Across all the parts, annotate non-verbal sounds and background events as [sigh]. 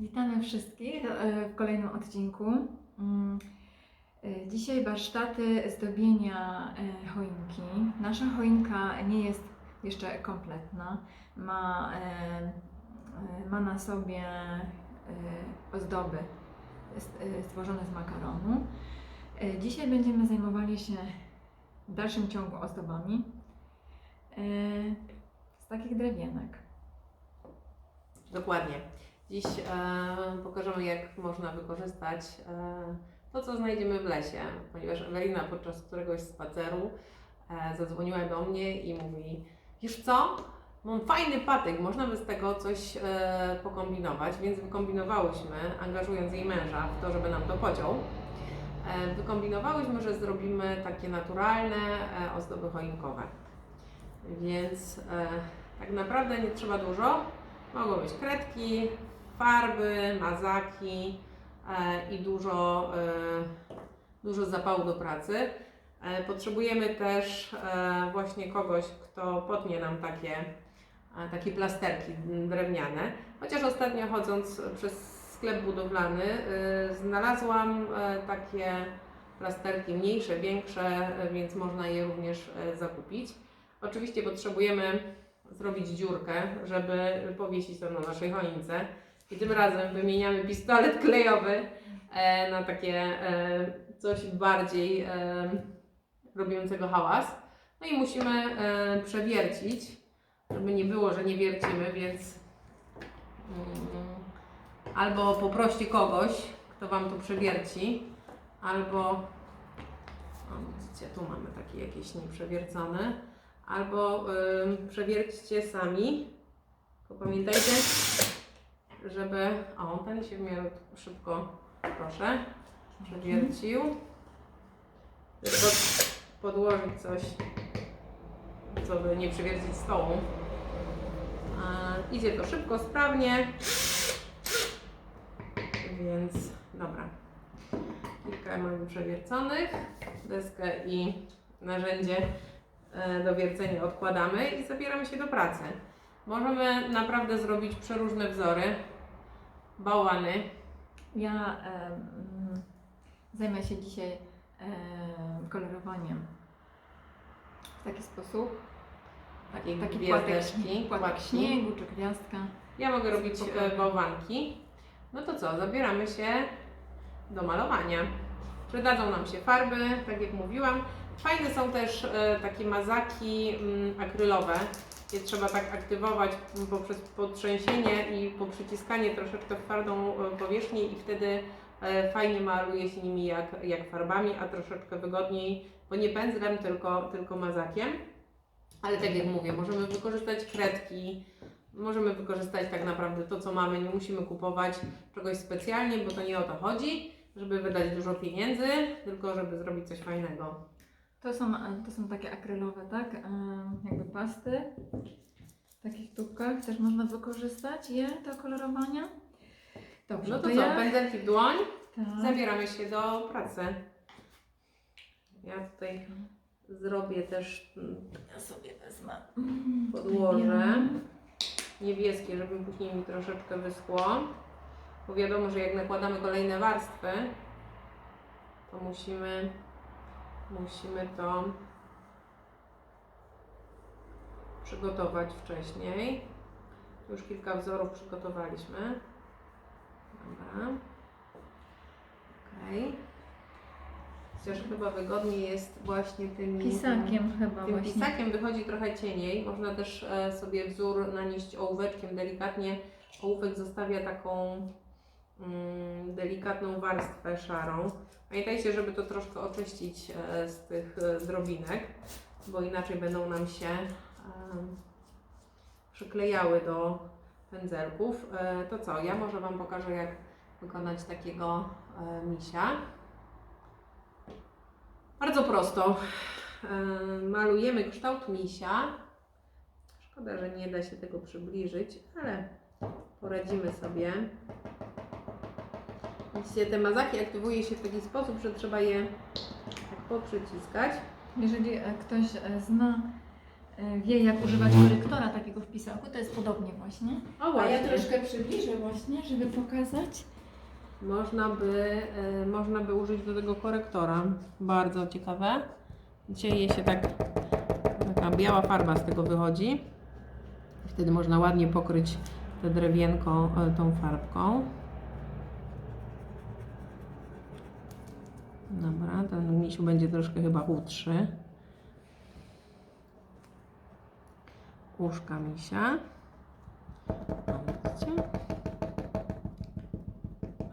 Witamy wszystkich e, w kolejnym odcinku. Mm, e, Dzisiaj warsztaty zdobienia e, choinki. Nasza choinka nie jest jeszcze kompletna. Ma, ma na sobie ozdoby stworzone z makaronu. Dzisiaj będziemy zajmowali się w dalszym ciągu ozdobami z takich drewienek. Dokładnie. Dziś e, pokażemy, jak można wykorzystać e, to, co znajdziemy w lesie, ponieważ Ewelina podczas któregoś spaceru e, zadzwoniła do mnie i mówi: Wiesz co? Mam fajny patyk, można by z tego coś e, pokombinować, więc wykombinowałyśmy, angażując jej męża w to, żeby nam to pociął. E, wykombinowałyśmy, że zrobimy takie naturalne e, ozdoby choinkowe. Więc e, tak naprawdę nie trzeba dużo. Mogą być kredki, farby, mazaki e, i dużo, e, dużo zapału do pracy. E, potrzebujemy też właśnie kogoś, kto potnie nam takie, takie plasterki drewniane. Chociaż ostatnio chodząc przez sklep budowlany znalazłam takie plasterki mniejsze, większe, więc można je również zakupić. Oczywiście potrzebujemy zrobić dziurkę, żeby powiesić to na naszej choince. I tym razem wymieniamy pistolet klejowy e, na takie e, coś bardziej e, robiącego hałas. No i musimy przewiercić, żeby nie było, że nie wiercimy, więc mm, albo poproście kogoś, kto Wam to przewierci, albo o, widzicie, tu mamy takie jakieś nieprzewiercone albo ym, przewierćcie sami. Tylko pamiętajcie, żeby. O, ten się w miarę szybko, proszę, przewiercił. Żeby pod, podłożyć coś, co by nie przewiercić stołu. E, idzie to szybko, sprawnie. Więc dobra. Kilka mamy przewierconych. Deskę i narzędzie e, do wiercenia odkładamy i zabieramy się do pracy. Możemy naprawdę zrobić przeróżne wzory, bałwany. Ja zajmę się dzisiaj em, kolorowaniem w taki sposób. Takie Taki płatek, gwiazdeczki, płatek śniegu czy gwiazdka. Ja mogę robić Pokażę. e, bałwanki. No to co, zabieramy się do malowania. Przydadzą nam się farby, tak jak mówiłam. Fajne są też e, takie mazaki mm, akrylowe. Je trzeba tak aktywować poprzez potrzęsienie i poprzyciskanie troszeczkę w twardą e, powierzchnię i wtedy e, fajnie maluje się nimi jak, jak farbami, a troszeczkę wygodniej, bo nie pędzlem, tylko, tylko mazakiem. Ale tak jak mówię, możemy wykorzystać kredki, możemy wykorzystać tak naprawdę to, co mamy. Nie musimy kupować czegoś specjalnie, bo to nie o to chodzi, żeby wydać dużo pieniędzy, tylko żeby zrobić coś fajnego. To są, to są takie akrylowe, tak? Em, Jakby pasty. W takich tubkach też można wykorzystać je do kolorowania. Dobrze, No to co, ja... pędzelki w dłoń, Tak. zabieramy się do pracy. Ja tutaj zrobię też mm, Ja sobie wezmę. podłoże niebieskie, żeby później mi troszeczkę wyschło. Bo wiadomo, że jak nakładamy kolejne warstwy, to musimy, musimy to przygotować wcześniej. Już kilka wzorów przygotowaliśmy. Dobra. Okej. Chociaż chyba wygodniej jest właśnie tymi Pisakiem chyba tym właśnie. pisakiem wychodzi trochę cieniej. Można też e, sobie wzór nanieść ołóweczkiem delikatnie. Ołówek zostawia taką delikatną warstwę szarą. Pamiętajcie, żeby to troszkę oczyścić e, z tych e, drobinek, bo inaczej będą nam się e, przyklejały do pędzelków. To co? Ja może Wam pokażę, jak wykonać takiego misia. Bardzo prosto. Malujemy kształt misia. Szkoda, że nie da się tego przybliżyć, ale poradzimy sobie. Widzicie, te mazaki aktywuje się w taki sposób, że trzeba je tak poprzyciskać. Jeżeli e, ktoś e, zna e, wie jak używać korektora takiego w pisaku, to jest podobnie właśnie. O A ja troszkę przybliżę właśnie, żeby pokazać. Można by, e, można by użyć do tego korektora. Bardzo ciekawe. Dzieje się tak, taka biała farba z tego wychodzi. Wtedy można ładnie pokryć te drewienko e, tą farbką. Dobra, ten misiu będzie troszkę chyba chudszy. Uszka misia.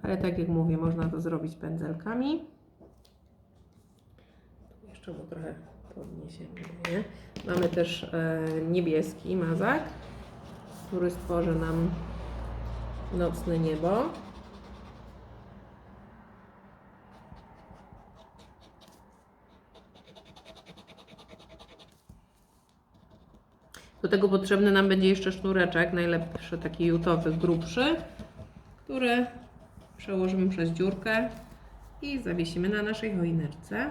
Ale tak jak mówię, można to zrobić pędzelkami. Tu Jeszcze mu trochę podniesiemy. Nie? Mamy też e, niebieski mazak, który stworzy nam nocne niebo. Do tego potrzebny nam będzie jeszcze sznureczek, najlepszy taki jutowy, grubszy, który przełożymy przez dziurkę i zawiesimy na naszej choineczce.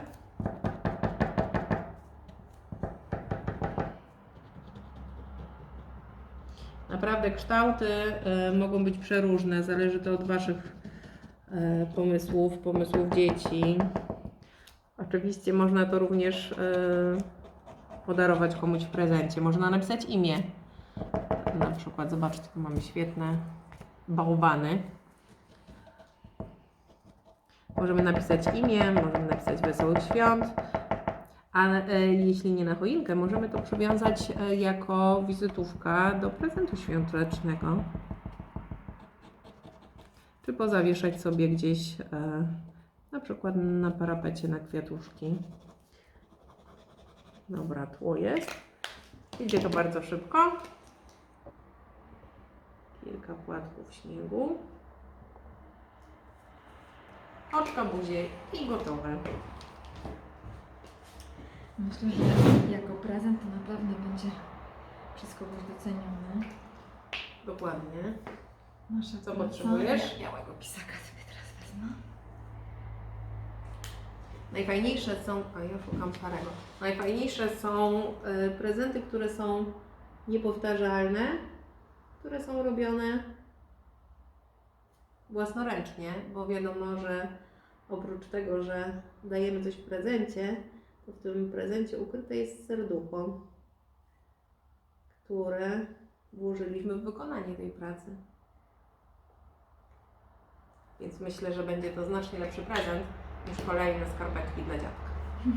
Naprawdę kształty e, mogą być przeróżne, zależy to od Waszych e, pomysłów, pomysłów dzieci. Oczywiście można to również e, podarować komuś w prezencie. Można napisać imię. Na przykład, zobaczcie, tu mamy świetne bałwany. Możemy napisać imię, możemy napisać wesołych świąt. A e, jeśli nie na choinkę, możemy to przywiązać e, jako wizytówka do prezentu świątecznego. Czy pozawieszać sobie gdzieś, e, na przykład na parapecie na kwiatuszki. Dobra, tło jest. Idzie to bardzo szybko. Kilka płatków śniegu. Oczka, buzie i gotowe. Myślę, że jako prezent to naprawdę będzie przez kogoś doceniony. Dokładnie. Nasza Co praca. potrzebujesz? Ja Białego pisaka sobie teraz wezmę. Najfajniejsze są, a ja szukam starego. Najfajniejsze są y, prezenty, które są niepowtarzalne, które są robione własnoręcznie, bo wiadomo, że oprócz tego, że dajemy coś w prezencie, to w tym prezencie ukryte jest serducho, które włożyliśmy w wykonanie tej pracy. Więc myślę, że będzie to znacznie lepszy prezent niż kolejne skarpetki dla dziadka. [laughs]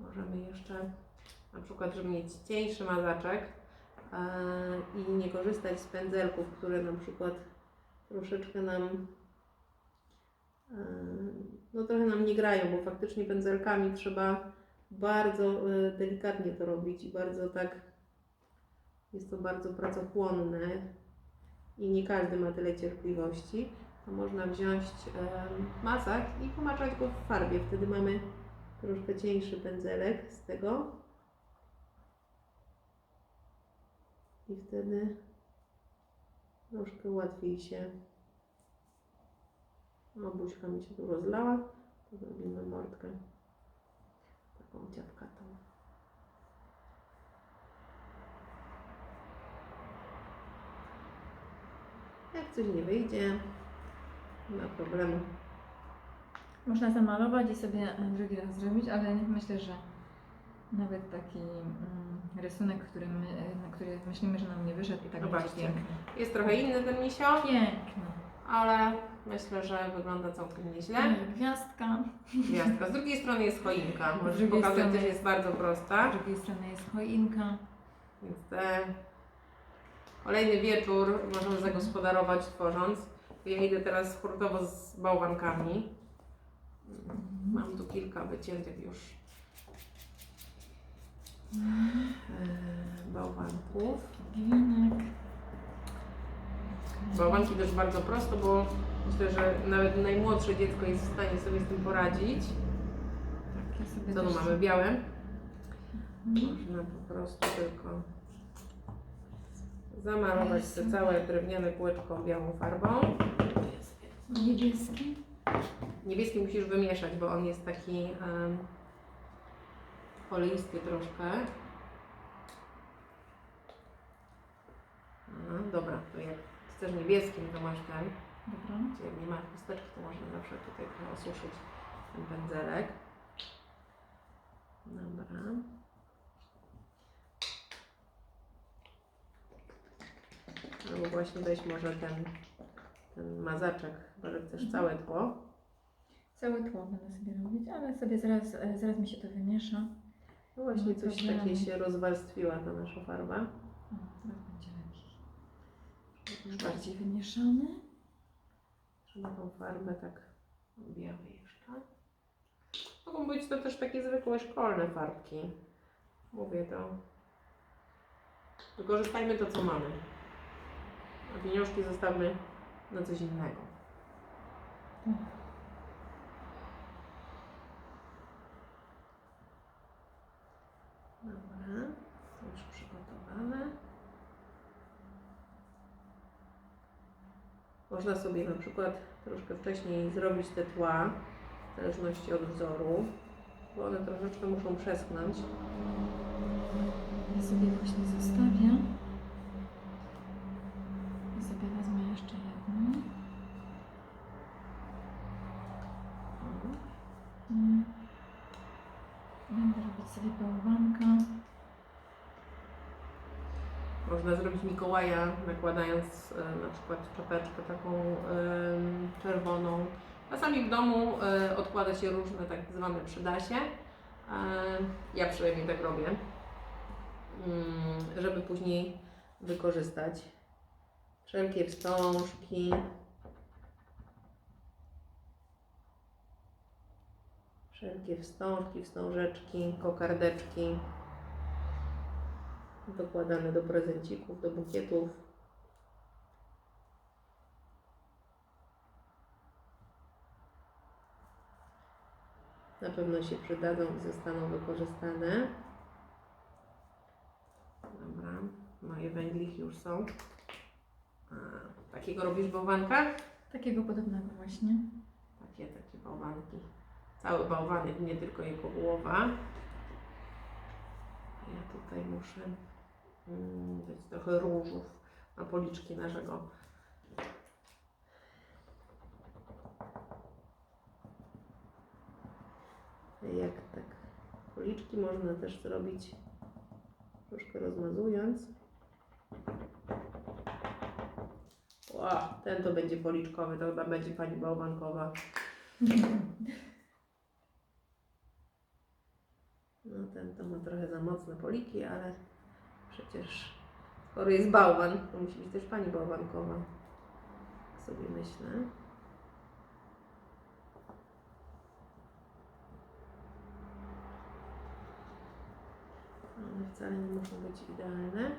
Możemy jeszcze na przykład, żeby mieć cieńszy mazaczek e, i nie korzystać z pędzelków, które na przykład troszeczkę nam e, no trochę nam nie grają, bo faktycznie pędzelkami trzeba bardzo e, delikatnie to robić i bardzo tak jest to bardzo pracochłonne i nie każdy ma tyle cierpliwości, to można wziąć mazak i pomaczać go w farbie. Wtedy mamy troszkę cieńszy pędzelek z tego. I wtedy troszkę łatwiej się. No, buźka mi się tu rozlała. To zrobimy mordkę taką dziabkatą. Jak coś nie wyjdzie, nie ma problemu. Można zamalować i sobie drugi raz zrobić, ale myślę, że nawet taki mm, rysunek, który, my, na który myślimy, że nam nie wyszedł i tak Zobaczcie. będzie piękny. Jest trochę inny ten misio, Piękny. ale myślę, że wygląda całkiem nieźle. Może Gwiazdka. Gwiazdka. Z drugiej strony jest choinka. Z Możesz pokazać, też jest bardzo Z prosta. drugiej strony jest choinka. Więc te... kolejny wieczór możemy zagospodarować tworząc. Ja idę teraz hurtowo z bałwankami. Mam tu kilka wyciętych już e, bałwanków. Bałwanki też bardzo prosto, bo myślę, że nawet najmłodsze dziecko jest w stanie sobie z tym poradzić. Tak, ja sobie Co tu też- mamy? Białe? Mhm. Można po prostu tylko zamalować Jezu. te całe drewniane kółeczko białą farbą. Niebieski. Niebieski musisz wymieszać, bo on jest taki um, oleisty troszkę. No, dobra, to jak chcesz niebieskim, to masz ten. Dobra. Jak nie ma chusteczki, to można zawsze tutaj trochę osuszyć ten pędzelek. Dobra. Albo właśnie weź może ten, ten mazaczek, chyba że chcesz całe tło. Całe tło będę sobie robić, ale sobie zaraz, zaraz mi się to wymiesza. No właśnie No, coś takiej się rozwarstwiła ta nasza farba. O, teraz będzie lepiej. Już bardziej wymieszany. Tą farbę tak białe jeszcze. Mogą być to też takie zwykłe szkolne farbki. Mówię to. Wykorzystajmy to, co mamy. A pieniążki zostawmy na coś innego. Tak. Dobra, to już przygotowane. Można sobie na przykład troszkę wcześniej zrobić te tła, w zależności od wzoru, bo one troszeczkę muszą przeschnąć. Ja sobie właśnie zostawię. I sobie wezmę jeszcze jedną. Mhm. Mm. Będę robić sobie bałwanka. Można zrobić Mikołaja, nakładając e, na przykład czapeczkę taką em, czerwoną. Czasami w domu e, odkłada się różne tak zwane przydasie. E, ja przynajmniej tak robię, mm, żeby później wykorzystać wszelkie wstążki. Wszelkie wstążki, wstążeczki, kokardeczki dokładane do prezencików, do bukietów. Na pewno się przydadzą i zostaną wykorzystane. Dobra, moje węglichy już są. A, takiego robisz bałwanka? Takiego podobnego właśnie. Takie, takie bałwanki. Cały bałwanek, nie tylko jego głowa. Ja tutaj muszę mm, dać trochę różów na policzki naszego. Jak tak policzki można też zrobić troszkę rozmazując. Wow, ten to będzie policzkowy, to chyba będzie pani bałwankowa. No ten to ma trochę za mocne poliki, ale przecież skoro jest bałwan, to musi być też pani bałwankowa. Tak sobie myślę. One wcale nie muszą być idealne.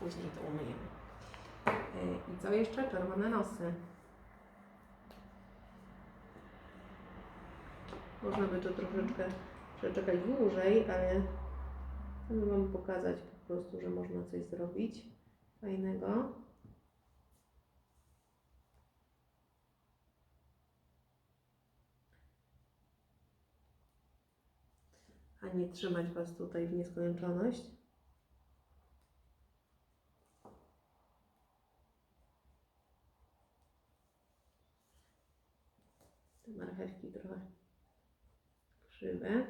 Później to umyjemy. Yy, I co jeszcze? Czerwone nosy. Można by to troszeczkę przeczekać dłużej, ale chcę Wam pokazać po prostu, że można coś zrobić fajnego. A nie trzymać Was tutaj w nieskończoność. Te marchewki trochę krzywe.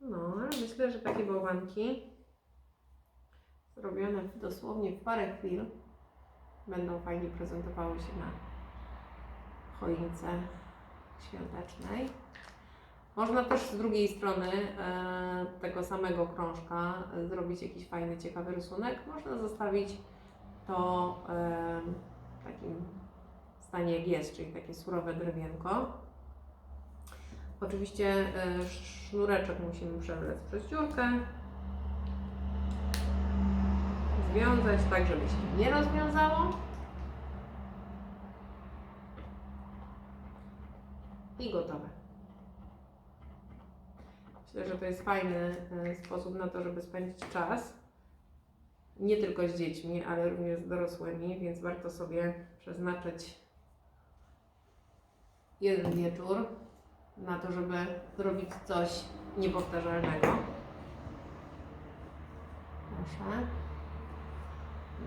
No, ale myślę, że takie bałwanki zrobione dosłownie w parę chwil będą fajnie prezentowały się na choince świątecznej. Można też z drugiej strony e, tego samego krążka e, zrobić jakiś fajny, ciekawy rysunek. Można zostawić to e, w takim stanie jak jest, czyli takie surowe drewienko. Oczywiście e, sznureczek musimy przewlec przez dziurkę. Związać tak, żeby się nie rozwiązało. I gotowe. Myślę, że to jest fajny e, sposób na to, żeby spędzić czas. Nie tylko z dziećmi, ale również z dorosłymi, więc warto sobie przeznaczyć jeden wieczór na to, żeby zrobić coś niepowtarzalnego. Proszę.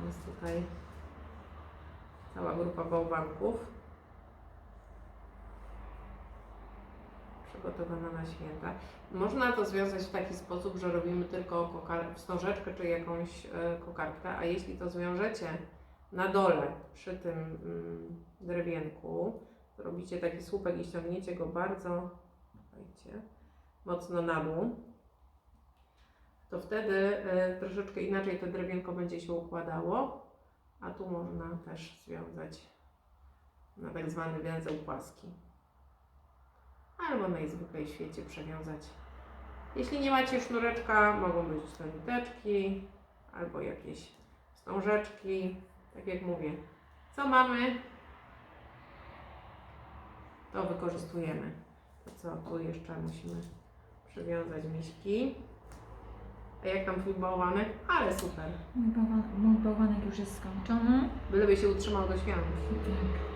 Jest tutaj cała grupa bałwanków. Przygotowana na święta. Można to związać w taki sposób, że robimy tylko kokar- wstążeczkę czy jakąś e, kokardkę, a jeśli to zwiążecie na dole przy tym mm, drewienku, robicie taki słupek i ściągniecie go bardzo słuchajcie, mocno na dół, to wtedy e, troszeczkę inaczej to drewienko będzie się układało, a tu można też związać na tak zwany węzeł płaski. Albo najzwyklej świecie przewiązać. Jeśli nie macie sznureczka, mogą być to niteczki albo jakieś wstążeczki. Tak jak mówię, co mamy, to wykorzystujemy. To co tu jeszcze musimy przywiązać miśki. A jak tam twój bałwanek? Ale super. Mój, bałwan, mój bałwanek już jest skończony. Byleby się utrzymał do świąt.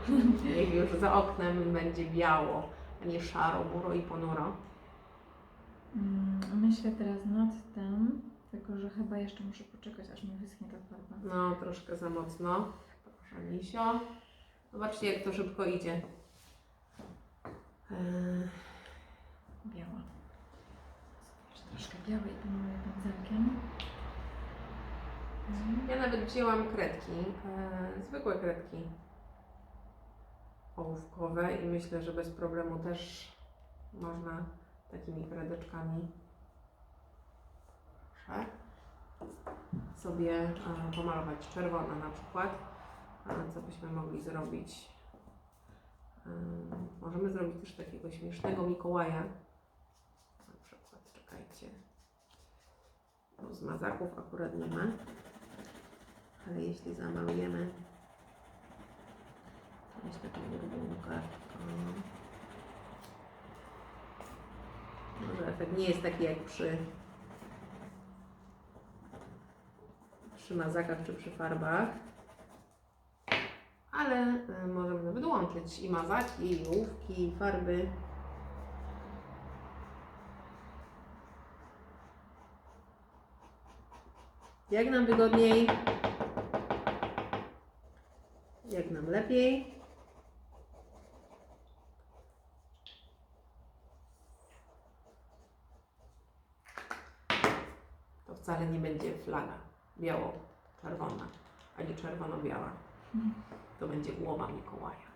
Tak. Niech już za oknem będzie biało, a nie szaro, buro i ponuro. Mm, Myślę teraz nad tym, tylko że chyba jeszcze muszę poczekać, aż mi wyschnie ta farba. No, troszkę za mocno. Proszę, Misio. Zobaczcie, jak to szybko idzie. Eee, Biała. Jeszcze troszkę białej pomaluję pędzelkiem. Mm. Ja nawet wzięłam kredki, e, zwykłe kredki ołówkowe i myślę, że bez problemu też można takimi kredeczkami sobie e, pomalować czerwone na przykład. Co byśmy mogli zrobić? Możemy zrobić też takiego śmiesznego Mikołaja. Na przykład, czekajcie. Bo z mazaków akurat nie ma. Ale jeśli zamalujemy, to myślę, że grubą kartką. Może efekt nie jest taki jak przy, przy mazakach czy przy farbach. Ale y, możemy nawet łączyć i mazaki, i ołówki, i farby. Jak nam wygodniej, jak nam lepiej. To wcale nie będzie flaga biało-czerwona, ani czerwono-biała. To będzie głowa Mikołaja.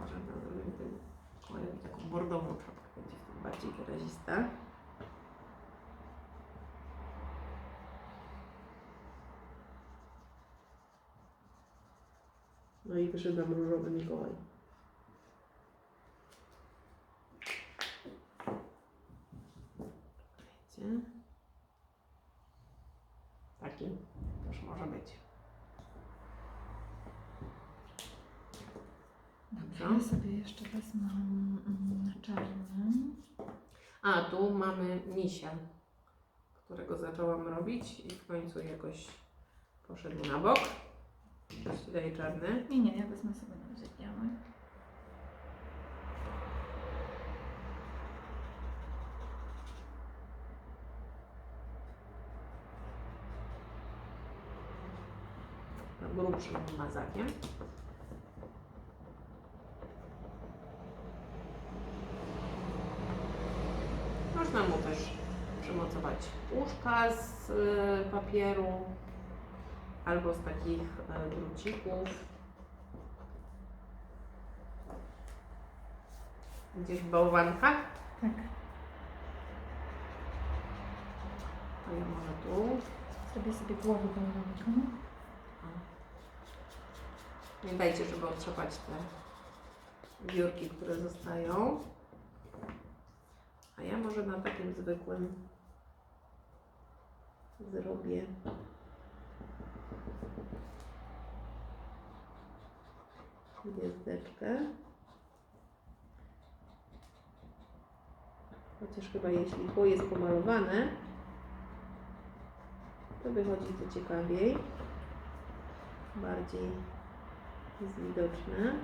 Może zrobimy tym Mikołajowi taką bordową czapkę, będzie bardziej wyrazista. No i wyszedł nam różowy Mikołaj. Wiecie? Taki też może być. Dobrze, No. ja sobie jeszcze wezmę czarnym. A, tu mamy misia, którego zaczęłam robić i w końcu jakoś poszedł na bok. Coś ci daje czarny. Nie, nie, ja wezmę sobie na razie biały. grubszym mazakiem. Można mu też przymocować łóżka z y, papieru albo z takich y, drucików. Gdzieś w bałwankach. Tak. To ja może tu Zrobię sobie głowę balonika. Pamiętajcie, żeby otrzepać te wiórki, które zostają. A ja może na takim zwykłym zrobię. Gwiazdeczkę. Chociaż chyba jeśli tło jest pomalowane, to wychodzi to ciekawiej. Bardziej jest widoczne.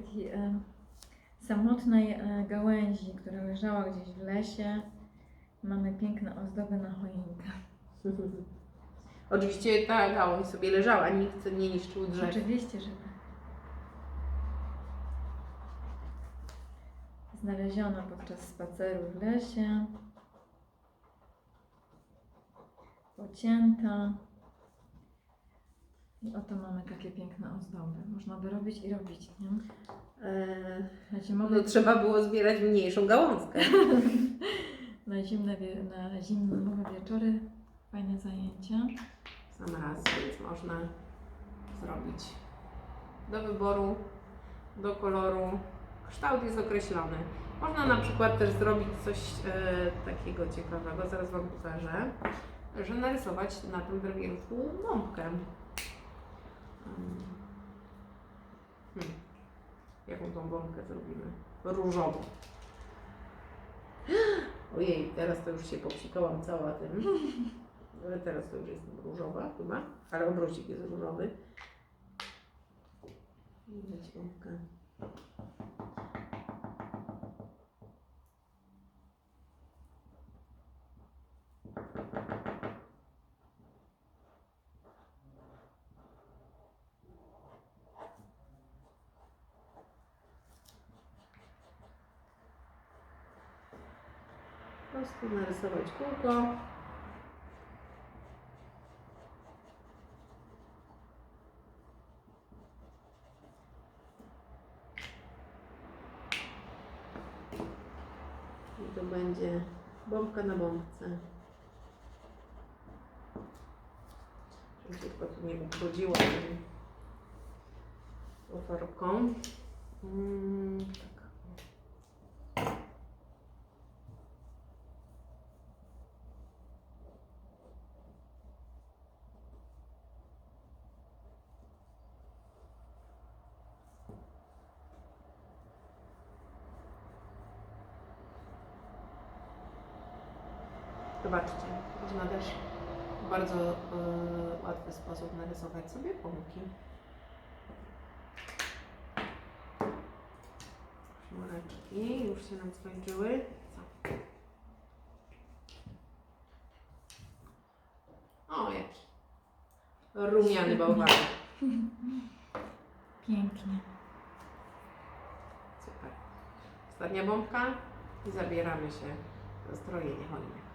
Takiej e, samotnej e, gałęzi, która leżała gdzieś w lesie, mamy piękne ozdoby na choinkę. [laughs] Oczywiście ta gałąź sobie leżała, nikt nie niszczył drzew. Oczywiście, że tak. Znaleziona podczas spaceru w lesie. Pocięta. I oto mamy takie piękne ozdoby. Można by robić i robić, nie? Eee, Na no, trzeba było zbierać mniejszą gałązkę. [laughs] na zimne, wie- na zimowe wieczory fajne zajęcia. Sam raz, więc można zrobić do wyboru, do koloru. Kształt jest określony. Można na przykład też zrobić coś e, takiego ciekawego, zaraz Wam pokażę, że narysować na tym drewienku bombkę. Mm. Hmm. Jaką tą bombkę zrobimy? Różową. Ojej, teraz to już się popsikałam cała tym. Ale teraz to już jest różowa chyba, ale obrócik jest różowy. Widać bombkę. Narysować kółko. I to będzie bombka na bombce. Żeby tylko tu nie tym- tą farbką. Mm, Zobaczcie, można też w bardzo e, łatwy sposób narysować sobie pompki. Sznureczki już się nam skończyły. Co? O, jaki rumiany [laughs] bałwan. Pięknie. Super. Ostatnia bombka i zabieramy się za strojenie choinki.